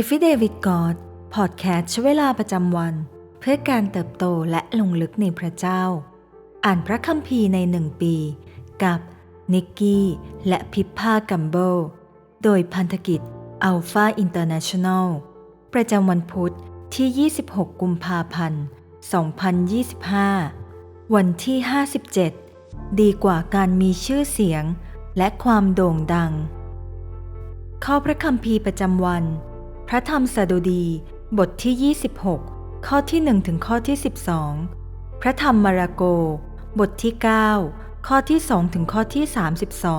e f f i d a with God พอดแคสต์ช่วเวลาประจำวัน เพื่อการเติบโตและลงลึกในพระเจ้า อ่านพระคัมภีร์ในหนึ่งปี กับนิกกี้และพิพพากัมโบโดยพันธกิจ Alpha International ประจำวันพุธที่ 26 กุมภาพันธ์ 2025 วันที่ 57 ดีกว่าการมีชื่อเสียงและความโด่งดัง ข้อพระคัมภีร์ประจำวัน พระธรรมสดุดี บทที่ 26 ข้อที่1ถึงข้อที่ 12 พระธรรมมาระโก บทที่ 9 ข้อที่2ถึงข้อที่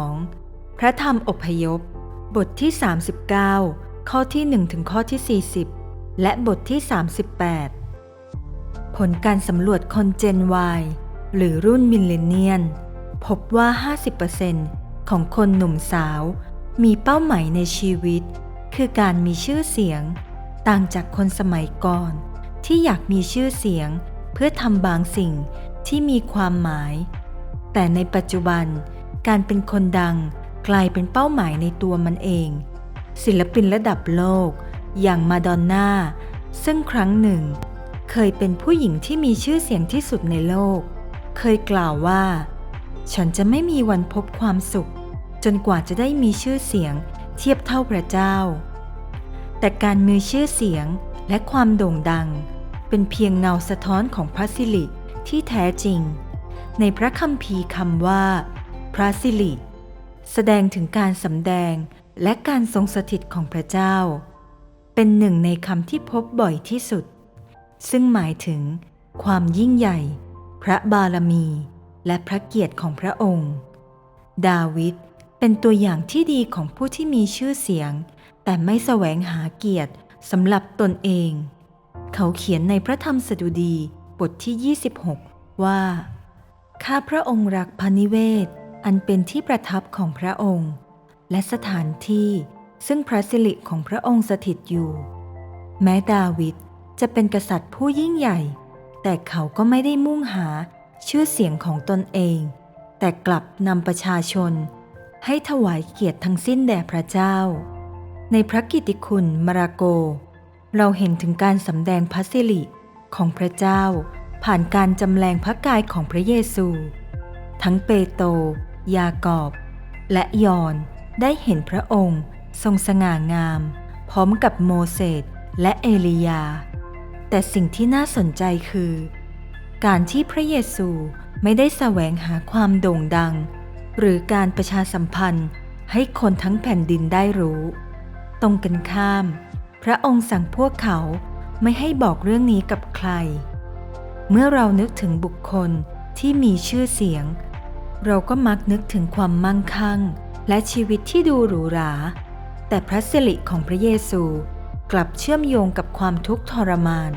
32 พระธรรมอพยพ บทที่ 39 ข้อที่1ถึงข้อที่ 40 และบทที่ 38 ผลการสำรวจคนเจน Y หรือรุ่นมิลเลนเนียน พบว่า 50%ของคนหนุ่มสาวมีเป้าหมายในชีวิต คือการมีชื่อเสียง ต่างจากคนสมัยก่อน ที่อยากมีชื่อเสียง เพื่อทำบางสิ่งที่มีความหมาย แต่ในปัจจุบัน การเป็นคนดังกลายเป็นเป้าหมายในตัวมันเอง ศิลปินระดับโลก อย่างมาดอนน่าซึ่งครั้งหนึ่ง เคยเป็นผู้หญิงที่มีชื่อเสียงที่สุดในโลก เคยกล่าวว่า ฉันจะไม่มีวันพบความสุข จนกว่าจะได้มีชื่อเสียง เทียบเท่าพระเจ้า แต่การมีชื่อเสียงและความโด่งดัง เป็นเพียงเงาสะท้อนของพระสิริที่แท้จริง ในพระคัมภีร์คำว่า พระสิริแสดงถึงการสำแดงและการทรงสถิตของพระเจ้า เป็นหนึ่งในคำที่พบบ่อยที่สุด ซึ่งหมายถึง ความยิ่งใหญ่ พระบารมี และพระเกียรติของพระองค์ ดาวิด เป็นตัวอย่างที่ดีของผู้ที่มีชื่อเสียง แต่ไม่แสวงหาเกียรติสำหรับตนเอง เขาเขียนในพระธรรมสดุดีบทที่ 26 ว่า ข้าพระองค์รักพนิเวศ อันเป็นที่ประทับของพระองค์ และสถานที่ซึ่งพระสิริของพระองค์สถิตอยู่ แม้ดาวิดจะเป็นกษัตริย์ผู้ยิ่งใหญ่ แต่เขาก็ไม่ได้มุ่งหาชื่อเสียงของตนเอง แต่กลับนำประชาชน ให้ถวายเกียรติทั้งสิ้นแด่พระเจ้า ในพระกิติคุณมาราโก เราเห็นถึงการสำแดงพระสิริของพระเจ้า ผ่านการจำแรงพระกายของพระเยซู ทั้งเปโตรยากอบ และยอนได้เห็นพระองค์ทรงสง่างาม พร้อมกับโมเสสและเอลียา แต่สิ่งที่น่าสนใจคือ การที่พระเยซูไม่ได้แสวงหาความโด่งดัง หรือการประชาสัมพันธ์ให้คนทั้งแผ่นดินได้รู้ ตรงกันข้าม พระองค์สั่งพวกเขาไม่ให้บอกเรื่องนี้กับใคร เมื่อเรานึกถึงบุคคลที่มีชื่อเสียง เราก็มักนึกถึงความมั่งคั่ง และชีวิตที่ดูหรูหรา แต่พระสิริของพระเยซูกลับเชื่อมโยงกับความทุกข์ทรมาน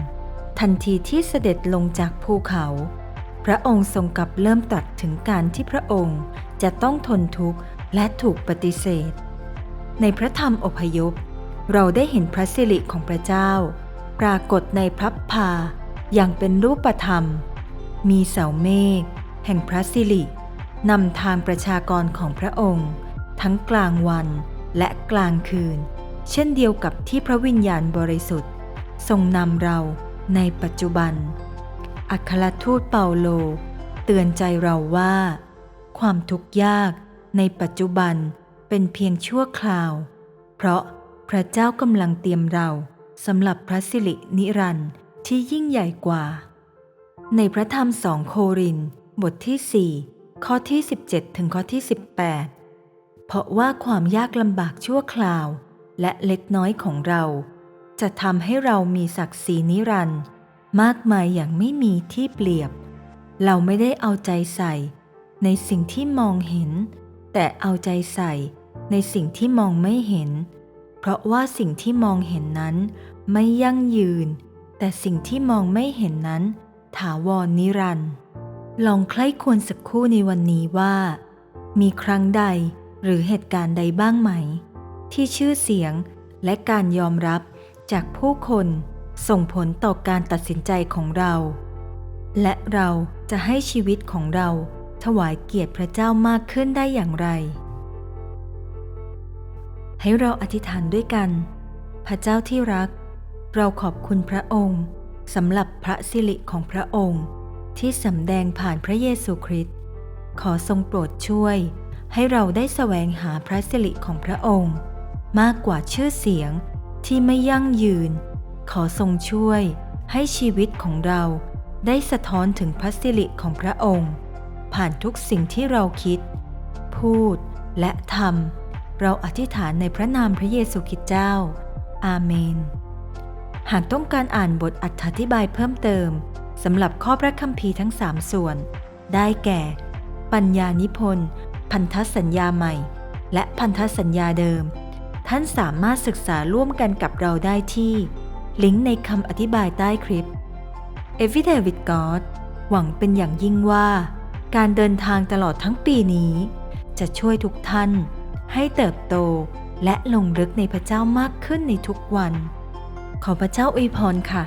ทันทีที่เสด็จลงจากภูเขา พระองค์ทรงกลับเริ่มตรัสถึงการที่พระองค์จะต้องทนทุกข์และถูกปฏิเสธ ในพระธรรมอพยพ เราได้เห็นพระสิริของพระเจ้า ปรากฏในพระพาอย่างเป็นรูปธรรม มีเสาเมฆแห่งพระสิรินำทางประชากรของพระองค์ ทั้งกลางวันและกลางคืน เช่นเดียวกับที่พระวิญญาณบริสุทธิ์ ทรงนำเราในปัจจุบัน อัครทูตเปาโล เตือนใจเราว่า ความทุกข์ยากในปัจจุบันเป็นเพียงชั่วคราว เพราะพระเจ้ากำลังเตรียมเราสำหรับพระสิรินิรันดร์ที่ยิ่งใหญ่กว่า ในพระธรรมสองโครินบทที่ 4 ข้อที่ 17 ถึงข้อที่ 18 เพราะว่าความยากลำบากชั่วคราวและเล็กน้อยของเรา จะทำให้เรามีศักดิ์ศรีนิรันดร์ มากมายอย่างไม่มีที่เปรียบ เราไม่ได้เอาใจใส่ ในสิ่งที่มองเห็น แต่เอาใจใส่ในสิ่งที่มองไม่เห็น เพราะว่าสิ่งที่มองเห็นนั้น ไม่ยั่งยืน แต่สิ่งที่มองไม่เห็นนั้น ถาวรนิรันดร์ลองใคร่ควรสักครู่ในวันนี้ว่า มีครั้งใดหรือเหตุการณ์ใดบ้างไหม ที่ชื่อเสียงและการยอมรับจากผู้คน ส่งผลต่อการตัดสินใจของเรา และเราจะให้ชีวิตของเราถวายเกียรติพระเจ้ามากขึ้นได้อย่างไร ให้เราอธิษฐานด้วยกัน พระเจ้าที่รัก เราขอบคุณพระองค์สำหรับพระสิริของพระองค์ที่สำแดงผ่านพระเยซูคริสต์ขอทรงโปรดช่วย ให้เราได้แสวงหาพระสิริของพระองค์ มากกว่าชื่อเสียงที่ไม่ยั่งยืน ขอทรงช่วยให้ชีวิตของเราได้สะท้อนถึงพระสิริของพระองค์ ผ่านทุกสิ่งที่เราคิด พูดและทำเราอธิษฐานในพระนามพระเยซูคริสต์เจ้า อาเมน หากต้องการอ่านบทอธิบายเพิ่มเติมสำหรับข้อพระคัมภีร์ทั้ง3ส่วน ได้แก่ ปัญญานิพนธ์ พันธสัญญาใหม่ และพันธสัญญาเดิม ท่านสามารถศึกษาร่วมกันกับเราได้ที่ ลิงก์ในคำอธิบายใต้คลิป Everyday with God หวังเป็นอย่างยิ่งว่า การเดินทางตลอดทั้งปีนี้ จะช่วยทุกท่าน ให้เติบโตและลงลึกในพระเจ้ามากขึ้นในทุกวัน ขอพระเจ้าอวยพรค่ะ